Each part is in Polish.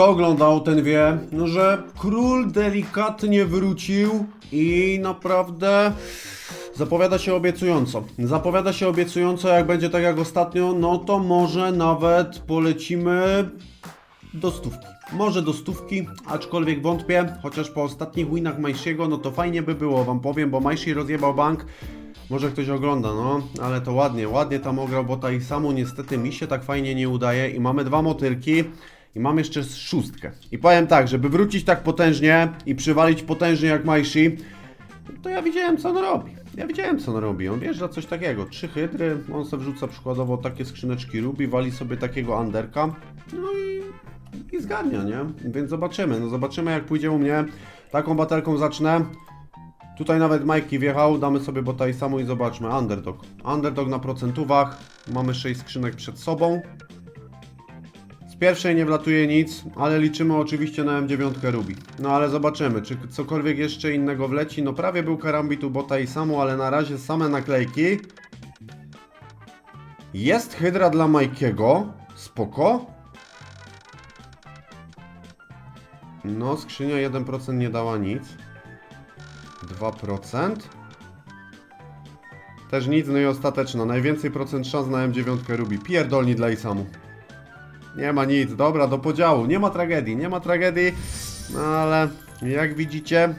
kto oglądał, ten wie, no, że król delikatnie wrócił i naprawdę zapowiada się obiecująco. Zapowiada się obiecująco, jak będzie tak jak ostatnio, no to może nawet polecimy do stówki. Może do stówki, aczkolwiek wątpię, chociaż po ostatnich winach Majsziego, no to fajnie by było, wam powiem, bo Majsi rozjebał bank. Może ktoś ogląda, no, ale to ładnie, ładnie tam ograł bota i samu niestety mi się tak fajnie nie udaje i mamy dwa motylki i mam jeszcze szóstkę. I powiem tak, żeby wrócić tak potężnie i przywalić potężnie jak Majsi, to ja widziałem co on robi. Ja widziałem co on robi. On wjeżdża coś takiego. Trzy hydry, on sobie wrzuca przykładowo takie skrzyneczki rubi, wali sobie takiego underka. No i, i zgarnia, nie? Więc zobaczymy. No zobaczymy jak pójdzie u mnie. Taką batelką zacznę. Tutaj nawet Majki wjechał, damy sobie bota i samu i zobaczmy. Underdog. Underdog na procentówach. Mamy 6 skrzynek przed sobą. Pierwszej nie wlatuje nic, ale liczymy oczywiście na M9 Ruby. No ale zobaczymy, czy cokolwiek jeszcze innego wleci. No prawie był karambit u bota i samu, ale na razie same naklejki. Jest hydra dla Majkiego. Spoko. No, skrzynia 1% nie dała nic. 2%. Też nic, no i ostateczna. Najwięcej procent szans na M9 Ruby. Pierdolni dla Isamu. Nie ma nic, dobra, do podziału. Nie ma tragedii, nie ma tragedii, no ale jak widzicie,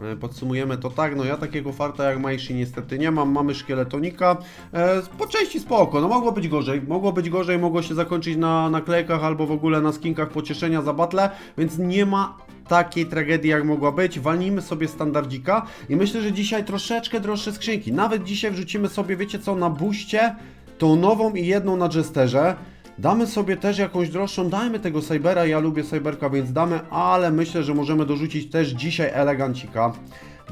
e, podsumujemy to tak, no ja takiego farta jak Majshi niestety nie mam, mamy szkieletonika, e, po części spoko, no mogło być gorzej, mogło być gorzej, mogło się zakończyć na naklejkach albo w ogóle na skinkach pocieszenia za battle, więc nie ma takiej tragedii jak mogła być, walnijmy sobie standardzika i myślę, że dzisiaj troszeczkę droższe skrzynki, nawet dzisiaj wrzucimy sobie, wiecie co, na buście, tą nową i jedną na Jesterze. Damy sobie też jakąś droższą, dajmy tego Cybera, ja lubię Cyberka, więc damy, ale myślę, że możemy dorzucić też dzisiaj elegancika.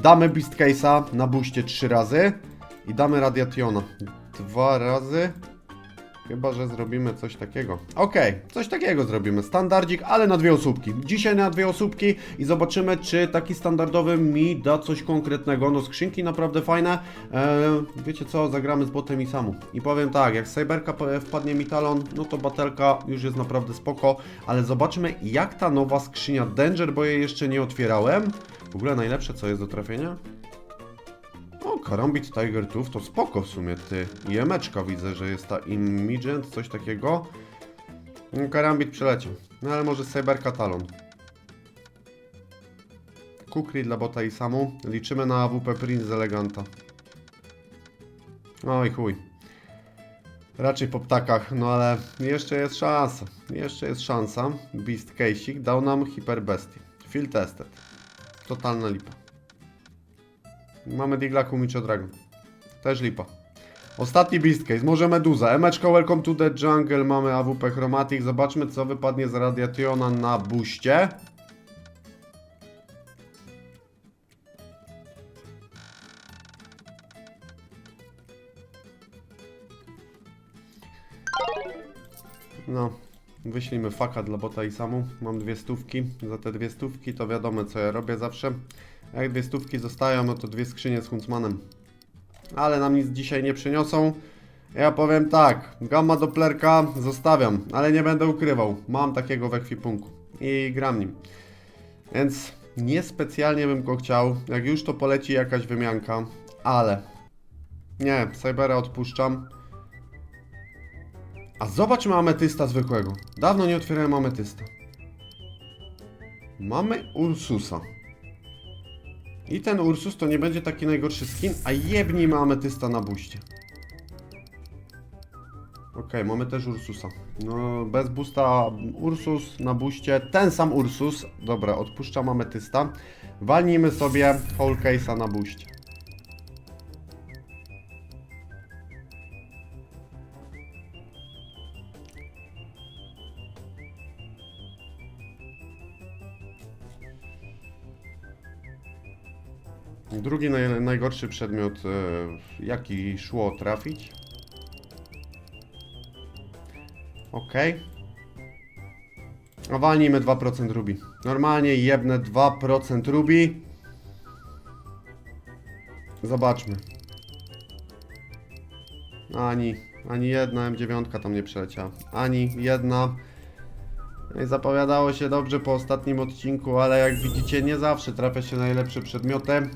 Damy Beast Case'a na buście trzy razy i damy Radiationa dwa razy. Chyba, że zrobimy coś takiego. Okej, coś takiego zrobimy. Standardzik, ale na dwie osóbki. Dzisiaj na dwie osóbki i zobaczymy, czy taki standardowy mi da coś konkretnego. No skrzynki naprawdę fajne. Eee, wiecie co, zagramy z botem i samu. I powiem tak, jak Cyberka wpadnie mi talon, no to batelka już jest naprawdę spoko. Ale zobaczmy, jak ta nowa skrzynia Danger, bo jej jeszcze nie otwierałem. W ogóle najlepsze, co jest do trafienia? Karambit Tiger Tooth to spoko w sumie, ty. I emeczka widzę, że jest ta Immigent, coś takiego. No, Karambit przeleciał. No ale może Cyberka Talon. Kukri dla bota i samu. Liczymy na AWP Prince z Eleganta. Oj chuj. Raczej po ptakach, no ale jeszcze jest szansa. Jeszcze jest szansa. Beast Case'ik dał nam Hyper Bestie. Field Tested. Totalna lipa. Mamy Digla Kumicho Dragon. Też lipa. Ostatni Beast Case, może Meduza. Emeczka Welcome to the Jungle, mamy AWP Chromatic. Zobaczmy co wypadnie z Radiationa na buście. No, wyślijmy faka dla bota i samu. Mam dwie stówki. Za te dwie stówki to wiadomo co ja robię zawsze. Jak dwie stówki zostają, no to dwie skrzynie z Huntsmanem. Ale nam nic dzisiaj nie przyniosą. Ja powiem tak, gamma Dopplerka zostawiam, ale nie będę ukrywał. Mam takiego w ekwipunku i gram nim. Więc niespecjalnie bym go chciał. Jak już to poleci jakaś wymianka, ale nie, Cybera odpuszczam. A zobacz, mamy ametysta zwykłego. Dawno nie otwierałem ametysta. Mamy Ursusa. I ten Ursus to nie będzie taki najgorszy skin, a jebnij ma ametysta na buście. Okej, mamy też Ursusa. No, bez busta Ursus na buście. Ten sam Ursus. Dobra, odpuszczam ametysta. Walnijmy sobie whole case'a na buście. Drugi naj, najgorszy przedmiot, e, jaki szło trafić. Ok. A walnijmy 2% rubi. Normalnie jebnę 2% rubi. Zobaczmy. Ani, ani jedna M9 tam nie przeleciała. Ani jedna. No zapowiadało się dobrze po ostatnim odcinku, ale jak widzicie nie zawsze trafia się najlepsze przedmioty.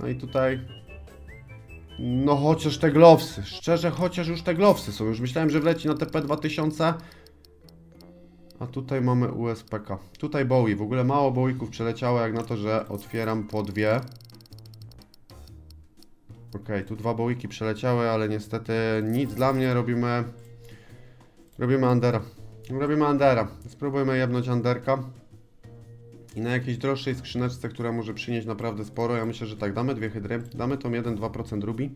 No i tutaj... No chociaż te glowsy, szczerze chociaż już te glowsy są. Już myślałem, że wleci na TP2000. A tutaj mamy USPK. Tutaj Bowie. W ogóle mało Bowików przeleciało jak na to, że otwieram po dwie. Okej, tu dwa Bowiki przeleciały, ale niestety nic dla mnie. Robimy... Robimy Andera. Robimy Andera. Spróbujmy jebnąć Anderka. I na jakiejś droższej skrzyneczce, która może przynieść naprawdę sporo. Ja myślę, że tak. Damy dwie hydry. Damy tą 1-2% rubi.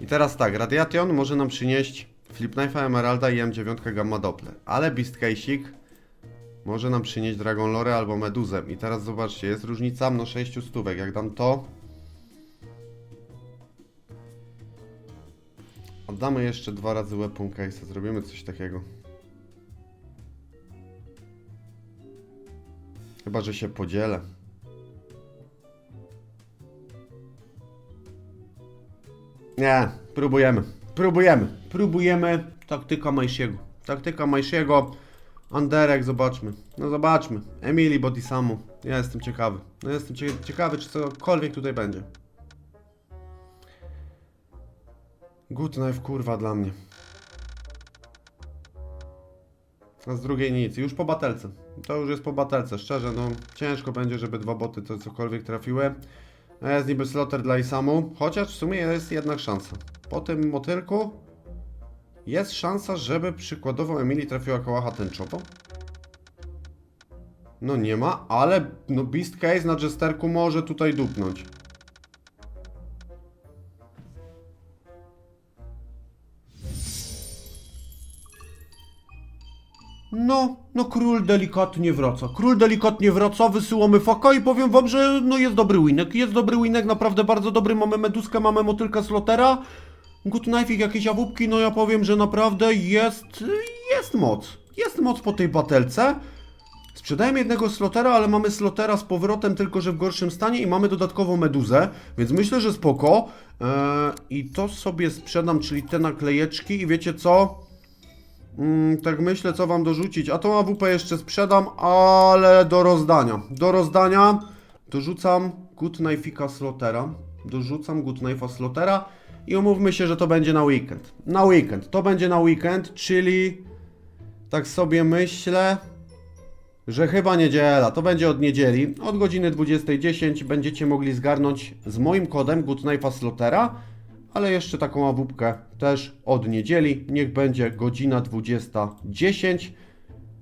I teraz tak. Radiation może nam przynieść Flip Knife'a Emeralda i M9 Gamma Doppler. Ale Beast Case'ik może nam przynieść Dragon Lore albo Meduzę. I teraz zobaczcie, jest różnica no 6 stówek. Jak dam to... Oddamy jeszcze dwa razy Weapon Case. Zrobimy coś takiego. Chyba, że się podzielę. Nie, próbujemy. Próbujemy. Próbujemy. Taktyka Majsiego. Taktyka Majsiego. Anderek, zobaczmy. No zobaczmy. Emily Bodisamu. Ja jestem ciekawy. No jestem cie ciekawy, czy cokolwiek tutaj będzie. Good knife, kurwa, dla mnie. A z drugiej nic. Już po batelce. To już jest po batelce. Szczerze, no ciężko będzie, żeby dwa boty to cokolwiek trafiły. A Jest niby slotter dla Isamu. Chociaż w sumie jest jednak szansa. Po tym motylku jest szansa, żeby przykładowo Emily trafiła kołacha tęczowo? No nie ma, ale no Beast Case na Jesterku może tutaj dupnąć. No, no król delikatnie wraca. Król delikatnie wraca, wysyłamy faka i powiem wam, że no jest dobry winek. Jest dobry winek, naprawdę bardzo dobry. Mamy meduskę, mamy motylka slotera. Good knife, jakieś awupki, no ja powiem, że naprawdę jest, jest moc. Jest moc po tej batelce. Sprzedajemy jednego slotera, ale mamy slotera z powrotem, tylko że w gorszym stanie i mamy dodatkowo meduzę, więc myślę, że spoko. Eee, I to sobie sprzedam, czyli te naklejeczki i wiecie co? Mm, tak myślę, co wam dorzucić. A tą AWP jeszcze sprzedam, ale do rozdania. Do rozdania dorzucam Good Knife'ika Slotera. Dorzucam Good Knife'a Slotera i umówmy się, że to będzie na weekend. Na weekend. To będzie na weekend, czyli tak sobie myślę, że chyba niedziela. To będzie od niedzieli. Od godziny 20.10 będziecie mogli zgarnąć z moim kodem Good Knife'a Slotera ale jeszcze taką awupkę też od niedzieli. Niech będzie godzina 20.10.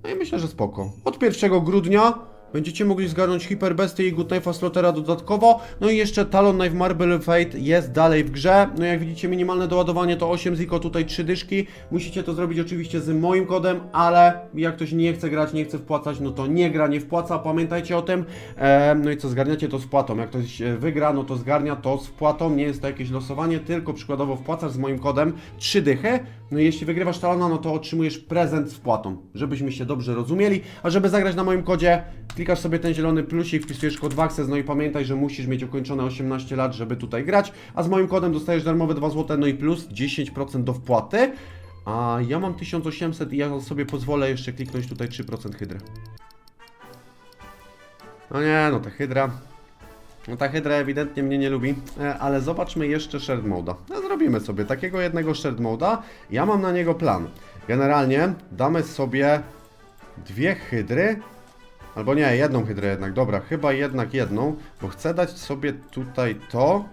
No i myślę, że spoko. Od 1 grudnia będziecie mogli zgarnąć Hyperbesty i Good Knife'a Slotera dodatkowo. No i jeszcze Talon Knife Marble Fate jest dalej w grze. No jak widzicie minimalne doładowanie to 8 ziko, tutaj 3 dyszki. Musicie to zrobić oczywiście z moim kodem, ale jak ktoś nie chce grać, nie chce wpłacać, no to nie gra, nie wpłaca. Pamiętajcie o tym. No i co, zgarniacie to z wpłatą. Jak ktoś e, wygra, no to zgarnia to z wpłatą. Nie jest to jakieś losowanie, tylko przykładowo wpłacasz z moim kodem 3 dychy. No i jeśli wygrywasz talona, no to otrzymujesz prezent z wpłatą, żebyśmy się dobrze rozumieli. A żeby zagrać na moim kodzie, klikasz sobie ten zielony plusik, wpisujesz kod WAXES, no i pamiętaj, że musisz mieć ukończone 18 lat, żeby tutaj grać. A z moim kodem dostajesz darmowe 2 zł, no i plus 10% do wpłaty. A ja mam 1800 i ja sobie pozwolę jeszcze kliknąć tutaj 3% hydry. No nie, no ta hydra. No ta hydra ewidentnie mnie nie lubi, e, ale zobaczmy jeszcze shared moda. No, zrobimy sobie takiego jednego shared moda. Ja mam na niego plan. Generalnie damy sobie dwie hydry, albo nie, jedną hydrę jednak, dobra, chyba jednak jedną, bo chcę dać sobie tutaj to.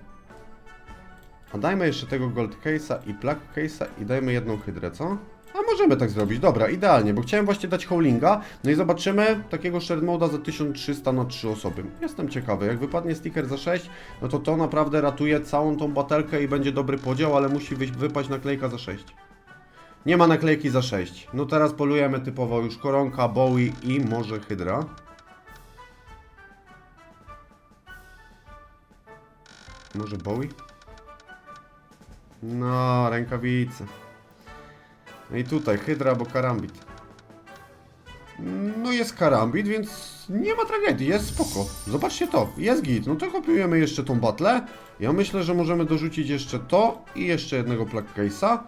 A dajmy jeszcze tego gold case'a i black case'a i dajmy jedną hydrę, co? A możemy tak zrobić, dobra, idealnie, bo chciałem właśnie dać howlinga, no i zobaczymy takiego shared moda za 1300 na 3 osoby. Jestem ciekawy, jak wypadnie sticker za 6, no to to naprawdę ratuje całą tą batelkę i będzie dobry podział, ale musi wypaść naklejka za 6. Nie ma naklejki za 6. No teraz polujemy typowo już koronka, Bowie i może hydra. Może Bowie? No, rękawice. No i tutaj hydra albo karambit. No jest karambit, więc nie ma tragedii, jest spoko. Zobaczcie to, jest git. No to kopiujemy jeszcze tą batlę. Ja myślę, że możemy dorzucić jeszcze to i jeszcze jednego plug case'a.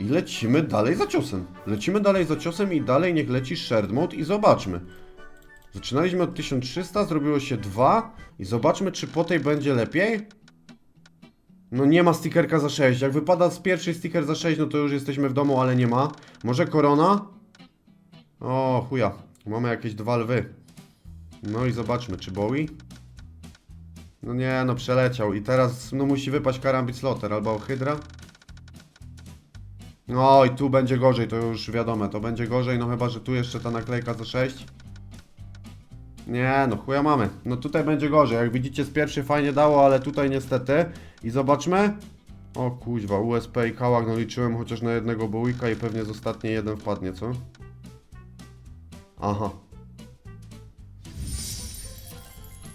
I lecimy dalej za ciosem. Lecimy dalej za ciosem i dalej niech leci shared mode i zobaczmy. Zaczynaliśmy od 1300, zrobiło się 2 i zobaczmy czy po tej będzie lepiej. No nie ma stickerka za 6. Jak wypada z pierwszej sticker za 6, no to już jesteśmy w domu, ale nie ma. Może korona? O, chuja. Mamy jakieś dwa lwy. No i zobaczmy, czy Bowie? No nie, no przeleciał. I teraz no musi wypaść Karambit Slotter albo Hydra. No i tu będzie gorzej, to już wiadome, to będzie gorzej, no chyba, że tu jeszcze ta naklejka za 6. Nie, no chuja mamy. No tutaj będzie gorzej, jak widzicie z pierwszej fajnie dało, ale tutaj niestety. I zobaczmy. O kuźwa, USP i kałak, no liczyłem chociaż na jednego bołika i pewnie z ostatniej jeden wpadnie, co? Aha.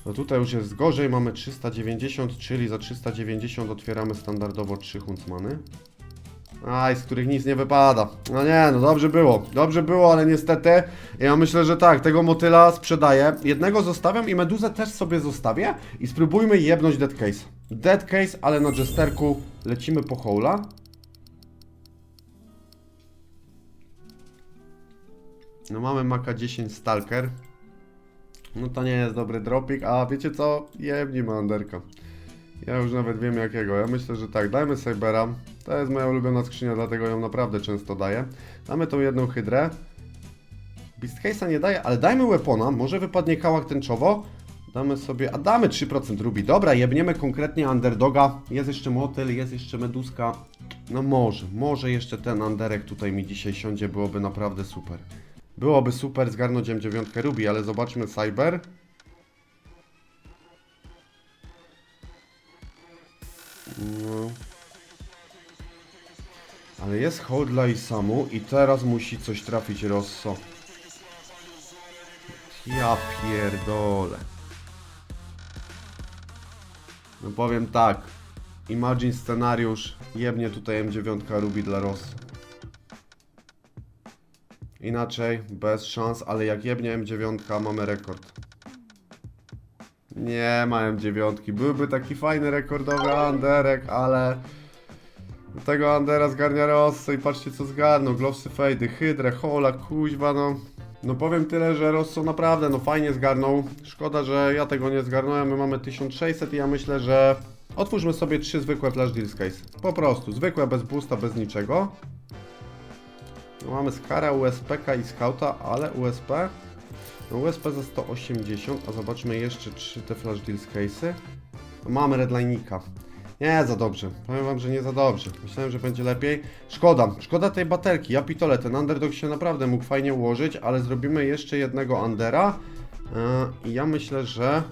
No tutaj już jest gorzej, mamy 390, czyli za 390 otwieramy standardowo 3 huncmany. Aj, z których nic nie wypada. No nie, no dobrze było. Dobrze było, ale niestety ja myślę, że tak, tego motyla sprzedaję. Jednego zostawiam i meduzę też sobie zostawię i spróbujmy jebnąć dead case. Dead case, ale na jesterku lecimy po hola. No mamy Maka 10 Stalker. No to nie jest dobry dropik, a wiecie co? Jebnijmy Anderka. Ja już nawet wiem jakiego. Ja myślę, że tak, dajmy Cybera. To jest moja ulubiona skrzynia, dlatego ją naprawdę często daję. Damy tą jedną hydrę. Beast Case'a nie daje, ale dajmy Weapona. Może wypadnie kałak tęczowo. Damy sobie, a damy 3% Ruby. Dobra, jebniemy konkretnie Underdoga. Jest jeszcze motyl, jest jeszcze meduska. No może, może jeszcze ten Anderek tutaj mi dzisiaj siądzie, byłoby naprawdę super. Byłoby super zgarnąć M9 Ruby, ale zobaczmy Cyber. No. Ale jest hold dla Isamu i teraz musi coś trafić Rosso. Ja pierdolę. No powiem tak. Imagine scenariusz. Jebnie tutaj M9 Ruby dla Rosso. Inaczej, bez szans, ale jak jebnie M9 mamy rekord. Nie ma M9. Byłby taki fajny rekordowy Anderek, ale tego Andera zgarnia Rosso i patrzcie co zgarnął. Glowsy Fejdy, Hydrę, Hola, kuźwa no. No powiem tyle, że Rosso naprawdę no fajnie zgarnął. Szkoda, że ja tego nie zgarnąłem. My mamy 1600 i ja myślę, że otwórzmy sobie trzy zwykłe Flash Deals Case. Po prostu, zwykłe bez boosta, bez niczego. No mamy Skara, USPK i Scouta, ale USP USP za 180, a zobaczmy jeszcze trzy te flash deals case'y. Mamy redline'ika. Nie za dobrze, powiem wam, że nie za dobrze. Myślałem, że będzie lepiej. Szkoda, szkoda tej baterki. Ja pitole, ten underdog się naprawdę mógł fajnie ułożyć, ale zrobimy jeszcze jednego undera. Yy, I ja myślę, że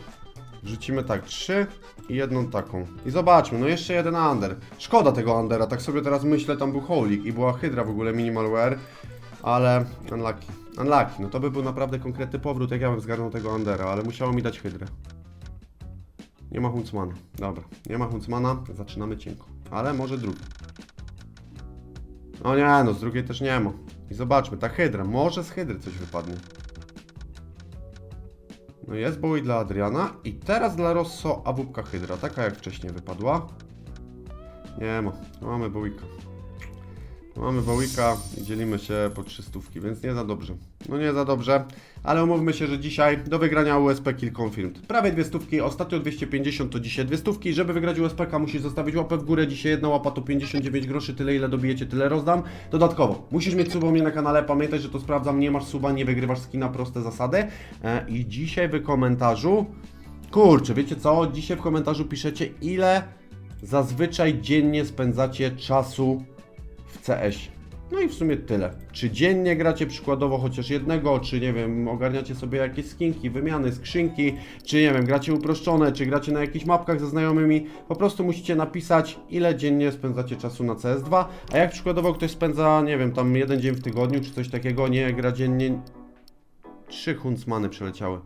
wrzucimy tak, trzy i jedną taką. I zobaczmy, no jeszcze jeden under. Szkoda tego undera, tak sobie teraz myślę, tam był holik i była hydra w ogóle minimal wear. Ale unlucky. Unlucky, no to by był naprawdę konkretny powrót, jak ja bym zgarnął tego Undera, ale musiało mi dać hydrę. Nie ma Huntsmana. Dobra, nie ma Huntsmana, zaczynamy cienko. Ale może drugi. No nie, no z drugiej też nie ma. I zobaczmy, ta hydra, może z hydry coś wypadnie. No jest Bowie dla Adriana i teraz dla Rosso awupka hydra, taka jak wcześniej wypadła. Nie ma, mamy Bowika. Mamy Wołika i dzielimy się po 300, więc nie za dobrze. No nie za dobrze, ale umówmy się, że dzisiaj do wygrania USP Kill Confirmed. Prawie dwie stówki, ostatnio 250 to dzisiaj dwie stówki. Żeby wygrać USPK musisz zostawić łapę w górę. Dzisiaj jedna łapa to 59 groszy, tyle ile dobijecie, tyle rozdam. Dodatkowo, musisz mieć suba mnie na kanale, pamiętaj, że to sprawdzam, nie masz suba, nie wygrywasz skina, proste zasady. E, I dzisiaj w komentarzu, kurczę, wiecie co? Dzisiaj w komentarzu piszecie ile zazwyczaj dziennie spędzacie czasu w CS. No i w sumie tyle. Czy dziennie gracie przykładowo chociaż jednego, czy nie wiem, ogarniacie sobie jakieś skinki, wymiany, skrzynki, czy nie wiem, gracie uproszczone, czy gracie na jakichś mapkach ze znajomymi, po prostu musicie napisać, ile dziennie spędzacie czasu na CS2, a jak przykładowo ktoś spędza, nie wiem, tam jeden dzień w tygodniu, czy coś takiego, nie gra dziennie, trzy huntsmany przeleciały.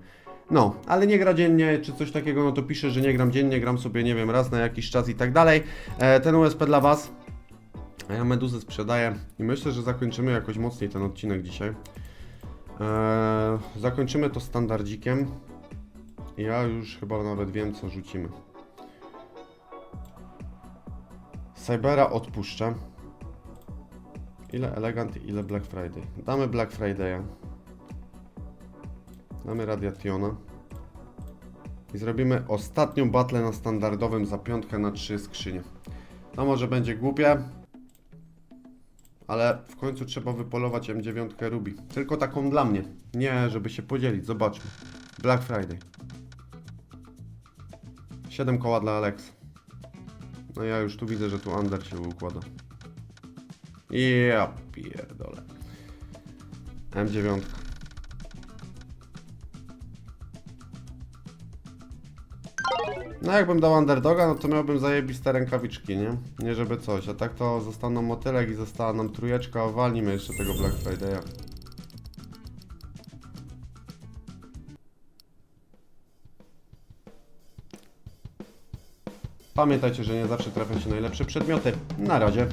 No, ale nie gra dziennie, czy coś takiego, no to pisze, że nie gram dziennie, gram sobie, nie wiem, raz na jakiś czas i tak dalej. E, ten USP dla Was, a ja meduzę sprzedaję i myślę, że zakończymy jakoś mocniej ten odcinek dzisiaj. Eee, zakończymy to standardzikiem. Ja już chyba nawet wiem, co rzucimy. Cybera odpuszczę. Ile Elegant ile Black Friday? Damy Black Friday'a. Damy Radiationa. I zrobimy ostatnią battle na standardowym za piątkę na trzy skrzynie. To może będzie głupie, ale w końcu trzeba wypolować M9 Ruby. Tylko taką dla mnie. Nie, żeby się podzielić. Zobaczmy. Black Friday. 7 koła dla Alex. No ja już tu widzę, że tu Under się układa. Ja pierdolę. M9. No jakbym dał underdoga, no to miałbym zajebiste rękawiczki, nie? Nie żeby coś, a tak to zostaną motylek i została nam trójeczka, walnijmy jeszcze tego Black Friday'a. Pamiętajcie, że nie zawsze trafia się najlepsze przedmioty. Na razie.